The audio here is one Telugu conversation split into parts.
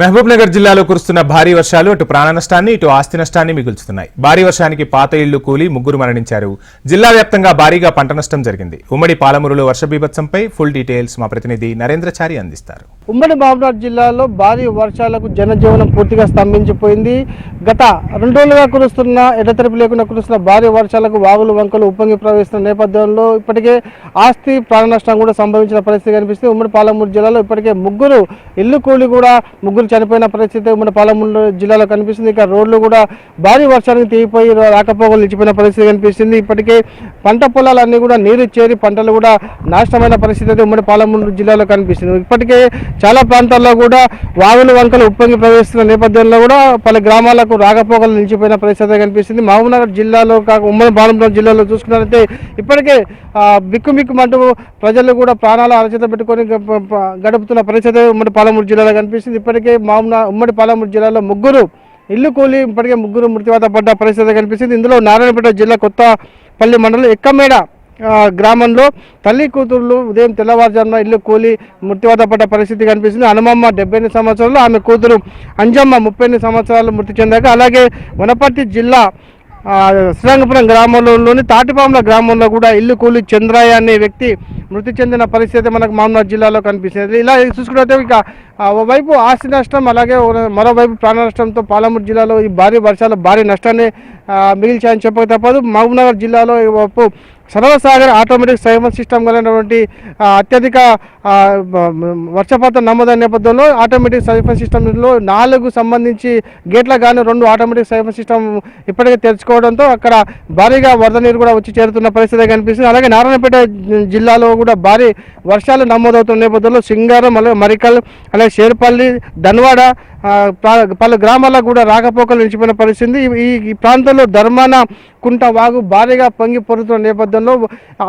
మహబూబ్ నగర్ జిల్లాలో కురుస్తున్న భారీ వర్షాలు అటు ప్రాణ నష్టాన్ని ఇటు ఆస్తి నష్టాన్ని మిగుల్చుతున్నాయి. భారీ వర్షానికి పాత ఇళ్ళు కూలి ముగ్గురు మరణించారు. జిల్లా వ్యాప్తంగా భారీగా పంట నష్టం జరిగింది. ఉమ్మడి పాలమూరులో వర్ష బీభత్సంపై ఫుల్ డీటెయిల్స్ మా ప్రతినిధి నరేంద్రచారి అందిస్తారు. ఉమ్మడి మహబూబ్నగర్ జిల్లాలో భారీ వర్షాలకు జనజీవనం పూర్తిగా స్తంభించిపోయింది. గత రెండు రోజులుగా కురుస్తున్న ఎడతెరిపి లేకుండా కురుస్తున్న భారీ వర్షాలకు వాగులు వంకలు ఉప్పొంగి ప్రవేశిస్తున్న నేపథ్యంలో ఇప్పటికే ఆస్తి ప్రాణ నష్టం కూడా సంభవించిన పరిస్థితి కనిపిస్తుంది. ఉమ్మడి పాలమూరు జిల్లాలో ఇప్పటికే ముగ్గురు ఇల్లు కూలి కూడా ముగ్గురు చనిపోయిన పరిస్థితి మన పాలమూరు జిల్లాలో కనిపిస్తుంది. ఇక రోడ్లు కూడా భారీ వర్షానికి తెగిపోయి రాకపోకలు నిలిచిపోయిన పరిస్థితి కనిపిస్తుంది. ఇప్పటికే పంట పొలాలన్నీ కూడా నీరు చేరి పంటలు కూడా నాశనమైన పరిస్థితి అయితే ఉమ్మడి పాలమూరు జిల్లాలో కనిపిస్తుంది. ఇప్పటికే చాలా ప్రాంతాల్లో కూడా వాగులు వంకలు ఉప్పొంగి ప్రవేశిస్తున్న నేపథ్యంలో కూడా పలు గ్రామాలకు రాకపోకలు నిలిచిపోయిన పరిస్థితి కనిపిస్తుంది. మహబూబ్నగర్ జిల్లాలో కాక ఉమ్మడి పాలమూరు జిల్లాలో చూసుకున్నట్లయితే ఇప్పటికే బిక్కుమిక్కుమంటూ ప్రజలు కూడా ప్రాణాలు అరచేత పెట్టుకొని గడుపుతున్న పరిస్థితి ఉమ్మడి పాలమూరు జిల్లాలో కనిపిస్తుంది. ఇప్పటికే మామూలు ఉమ్మడి పాలమూరు జిల్లాలో ముగ్గురు ఇల్లు కూలి ఇప్పటికే ముగ్గురు మృతివాత పడ్డ పరిస్థితి కనిపిస్తుంది. ఇందులో నారాయణపేట జిల్లా కొత్తపల్లి మండలం ఎక్కమేడ గ్రామంలో తల్లి కూతుర్లు ఉదయం తెల్లవారుజామున ఇల్లు కూలి మృతివాత పడ్డ పరిస్థితి కనిపిస్తుంది. హనుమమ్మ డెబ్బై ఎనిమిది సంవత్సరాలు ఆమె కూతురు అంజమ్మ ముప్పై ఎనిమిది సంవత్సరాలు మృతి చెందాక అలాగే వనపర్తి జిల్లా శ్రీరంగపురం గ్రామంలోని తాటిపాముల గ్రామంలో కూడా ఇల్లు కూలి చంద్రయ్య అనే వ్యక్తి మృతి చెందిన పరిస్థితి మనకు మామూలు జిల్లాలో కనిపిస్తుంది. ఇలా చూసుకుంటే ఇక ఓవైపు ఆస్తి నష్టం అలాగే మరోవైపు ప్రాణ నష్టంతో పాలమూరు జిల్లాలో ఈ భారీ వర్షాలు భారీ నష్టాన్ని మిగిల్చాయని చెప్పక తప్పదు. మహబూబ్నగర్ జిల్లాలో ఈ వైపు సర్వసాగర్ ఆటోమేటిక్ సైఫర్ సిస్టమ్ కలిగినటువంటి అత్యధిక వర్షపాతం నమోదైన నేపథ్యంలో ఆటోమేటిక్ సైఫర్ సిస్టంలో నాలుగు సంబంధించి గేట్ల కానీ రెండు ఆటోమేటిక్ సైఫర్ సిస్టమ్ ఇప్పటికే తెరుచుకోవడంతో అక్కడ భారీగా వరద నీరు కూడా వచ్చి చేరుతున్న పరిస్థితి కనిపిస్తుంది. అలాగే నారాయణపేట జిల్లాలో కూడా భారీ వర్షాలు నమోదవుతున్న నేపథ్యంలో సింగారం అలాగే మరికల్ అలాగే షేర్పల్లి ధన్వాడ పలు గ్రామాలకు కూడా రాకపోకలు నిలిచిపోయిన పరిస్థితి. ఈ- ఈ ప్రాంతంలో ధర్మాన కుంట వాగు భారీగా పొంగి పొరుతున్న నేపథ్యంలో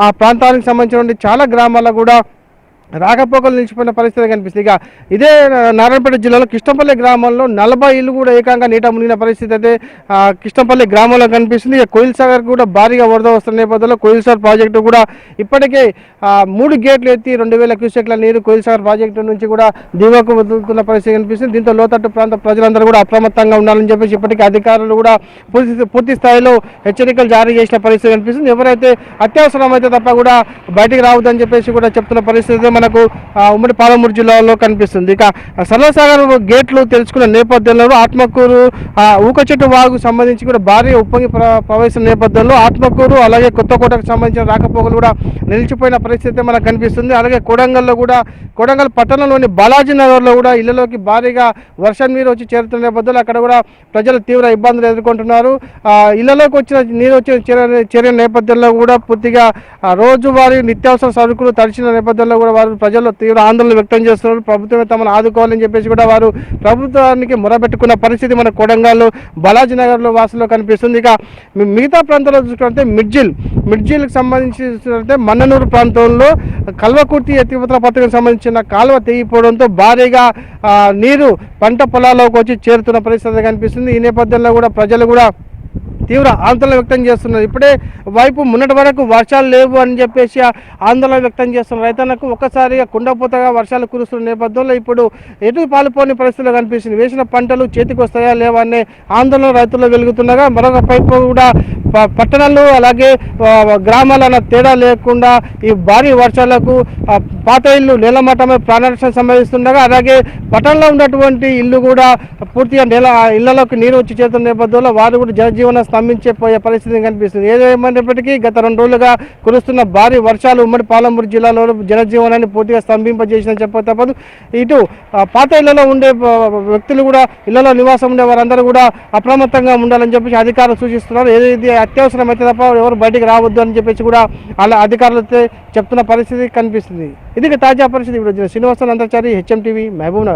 ఆ ప్రాంతానికి సంబంధించినటువంటి చాలా గ్రామాలకు కూడా రాకపోకలు నిలిచిపోయిన పరిస్థితి కనిపిస్తుంది. ఇక ఇదే నారాయణపేట జిల్లాలో కిష్టంపల్లి గ్రామంలో నలభై ఇల్లు కూడా ఏకంగా నీట మునిగిన పరిస్థితి అయితే ఆ, కిష్టంపల్లి గ్రామంలో కనిపిస్తుంది. ఇక కోయిల్ సాగర్ కూడా భారీగా వరద వస్తున్న నేపథ్యంలో కోయిల్ సాగర్ ప్రాజెక్టు కూడా ఇప్పటికే మూడు గేట్లు ఎత్తి రెండు వేల క్యూసెక్ల నీరు కోయిల్ సాగర్ ప్రాజెక్టు నుంచి కూడా దిగువకు వదులుతున్న పరిస్థితి కనిపిస్తుంది. దీంతో లోతట్టు ప్రాంత ప్రజలందరూ కూడా అప్రమత్తంగా ఉండాలని చెప్పేసి ఇప్పటికే అధికారులు కూడా పూర్తి పూర్తి స్థాయిలో హెచ్చరికలు జారీ చేసిన పరిస్థితి కనిపిస్తుంది. ఎవరైతే అత్యవసరం అయితే తప్ప కూడా బయటికి రావద్దని చెప్పేసి కూడా చెప్తున్న పరిస్థితి మనకు ఉమ్మడి పాలమూరు జిల్లాలో కనిపిస్తుంది. ఇక సర్వసాగర్ గేట్లు తెలుసుకున్న నేపథ్యంలో ఆత్మకూరు ఆ, ఊక చెట్టు సంబంధించి కూడా భారీ ఉప్పొంగి ప్ర- ప్రవేశం నేపథ్యంలో ఆత్మకూరు అలాగే కొత్తకోటకు సంబంధించిన రాకపోకలు కూడా నిలిచిపోయిన పరిస్థితి మనకు కనిపిస్తుంది. అలాగే కొడంగల్లో కూడా కొడంగల్ పట్టణంలోని బాలాజీ నగర్లో కూడా ఇళ్ళలోకి భారీగా వర్షం నీరు వచ్చి చేరుతున్న నేపథ్యంలో అక్కడ కూడా ప్రజలు తీవ్ర ఇబ్బందులు ఎదుర్కొంటున్నారు. ఇళ్ళలోకి వచ్చిన నీరు వచ్చిన చేరిన నేపథ్యంలో కూడా పూర్తిగా రోజువారీ నిత్యావసర సరుకులు తడిచిన నేపథ్యంలో కూడా వారు ప్రజల్లో తీవ్ర ఆందోళన వ్యక్తం చేస్తున్నారు. ప్రభుత్వమే తమను ఆదుకోవాలని చెప్పేసి కూడా వారు ప్రభుత్వానికి మొరబెట్టుకున్న పరిస్థితి మన కొడంగల్లో బాలాజీ నగర్లో వాసులో కనిపిస్తుంది. ఇక మిగతా ప్రాంతాల్లో చూసుకుంటే మిడ్జిల్ మిడ్జిల్కి సంబంధించి చూసుకుంటే మన్ననూరు ప్రాంతంలో కల్వకుర్తి ఎత్తిపోతల పథకం చిన్న కాలువ తెగిపోవడంతో భారీగా నీరు పంట పొలాల్లోకి వచ్చి చేరుతున్న పరిస్థితి కనిపిస్తుంది. ఈ నేపథ్యంలో కూడా ప్రజలు కూడా తీవ్ర ఆందోళన వ్యక్తం చేస్తున్నారు. ఇప్పుడే వైపు మొన్నటి వరకు వర్షాలు లేవు అని చెప్పేసి ఆందోళన వ్యక్తం చేస్తున్న రైతన్నకు ఒక్కసారిగా కుండపోతగా వర్షాలు కురుస్తున్న నేపథ్యంలో ఇప్పుడు ఎటు పాలుపోని పరిస్థితులు కనిపిస్తుంది వేసిన పంటలు చేతికి వస్తాయా లేవా అనే ఆందోళన రైతుల్లో వెలుగుతుండగా మరొక పైపు కూడా పట్టణాలు అలాగే గ్రామాలన్న తేడా లేకుండా ఈ భారీ వర్షాలకు పాత ఇల్లు నేలమట్టమే ప్రాణనష్టం సంభవిస్తుండగా అలాగే పట్టణంలో ఉన్నటువంటి ఇల్లు కూడా పూర్తిగా నేల ఇళ్ళలోకి నీరు వచ్చి చేతున్న నేపథ్యంలో వారు కూడా జనజీవనం స్తంభించే పోయే పరిస్థితి కనిపిస్తుంది. ఏదేమైనప్పటికీ గత రెండు రోజులుగా కురుస్తున్న భారీ వర్షాలు ఉమ్మడి పాలమూరు జిల్లాలో జనజీవనాన్ని పూర్తిగా స్తంభింపజేసిన చెప్ప తప్పదు. ఇటు పాత ఇళ్ళలో ఉండే వ్యక్తులు కూడా ఇళ్ళలో నివాసం ఉండే వారందరూ కూడా అప్రమత్తంగా ఉండాలని చెప్పేసి అధికారులు సూచిస్తున్నారు. ఏది అత్యవసరమైతే తప్ప ఎవరు బయటికి రావద్దు అని చెప్పేసి కూడా అలా అధికారులతో చెప్తున్న పరిస్థితి కనిపిస్తుంది. ఇది తాజా పరిస్థితి ఇప్పుడు శ్రీనివాసన్ అంతర్చారి హెచ్ఎం టీవీ మహబూబ్